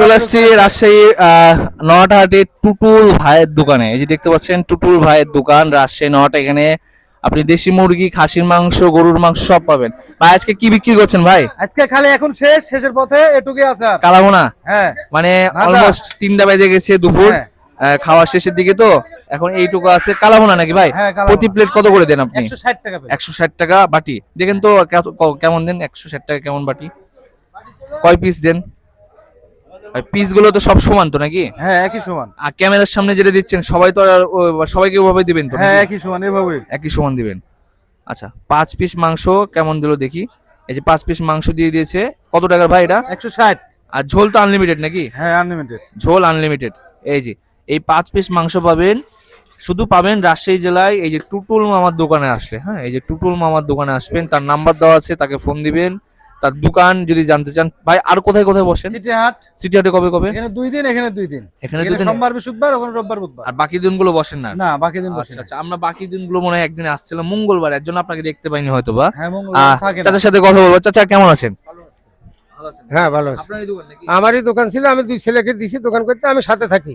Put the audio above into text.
চলে আসছি রাজশাহীর আহ, নটাহাটের টুটুল ভাইয়ের দোকানে। এই যে দেখতে পাচ্ছেন টুটুল ভাইয়ের দোকান রাজশাহী নটা এখানে আপনি দেশি মুরগি খাসির মাংস গরুর মাংস সব পাবেন। ভাই আজকে কি বিক্রি করছেন ভাই? আজকে খালি এখন শেষ শেষের পথে এটুকুই আছে আর। কালাবোনা হ্যাঁ। মানে অলমোস্ট তিনটা বেজে গেছে দুপুর হ্যাঁ। আহ, খাওয়ার শেষের দিকে তো। এখন এইটুকু আছে। কালাবোনা নাকি ভাই? হ্যাঁ, প্রতি প্লেট কত করে দেন আপনি? একশো ষাট টাকা বাটি। দেখেন তো কেমন দেন? একশো ষাট টাকা কেমন বাটি? কয় পিস দেন? পিসগুলো তো সব সমান তো নাকি? হ্যাঁ একই সমান। আর ক্যামেরার সামনে যেটা দিচ্ছেন সবাই তো আর ও- সবাইকে ওভাবে দিবেন তো হ্যাঁ নাকি? একই সমান এভাবে। একই সমান দিবেন। আচ্ছা পাঁচ পিস মাংস কেমন দিল দেখি। এই যে পাঁচ পিস মাংস দিয়ে দিয়েছে কত টাকার ভাই এটা? একশো ষাট। আর ঝোল তো আনলিমিটেড নাকি? হ্যাঁ আনলিমিটেড ঝোল আনলিমিটেড এই যে এই পাঁচ পিস মাংস পাবেন শুধু পাবেন রাজশাহী জেলায় এই যে টুটুল মামার দোকানে আসলে হ্যাঁ এই যে টুটুল মামার দোকানে আসবেন তার নাম্বার দেওয়া আছে তাকে ফোন দিবেন। তার দোকান যদি জানতে চান ভাই আর কোথায় কোথায় বসেন? সিটি হাট সিটি কবে কবে? এখানে দুই দিন এখানে দুই দিন। এখানে সোমবার বৃহস্পতিবার ওখানে রোববার বুধবার। আর বাকি দিনগুলো বসেন না? না বাকি দিন বসে আচ্ছা আচ্ছা আমরা বাকি দিনগুলো মনে হয় একদিন আসছিলাম মঙ্গলবার এর জন্য আপনাকে দেখতে পাইনি হয়তো বা হ্যাঁ মঙ্গলবার থাকে চাচার সাথে কথা বলব। চাচা কেমন আছেন? হ্যাঁ ভালো আছে। আপনারই দোকান নাকি? আমারই দোকান ছিল আমি দুই ছেলেকে দিছি দোকান করতে আমি সাথে থাকি।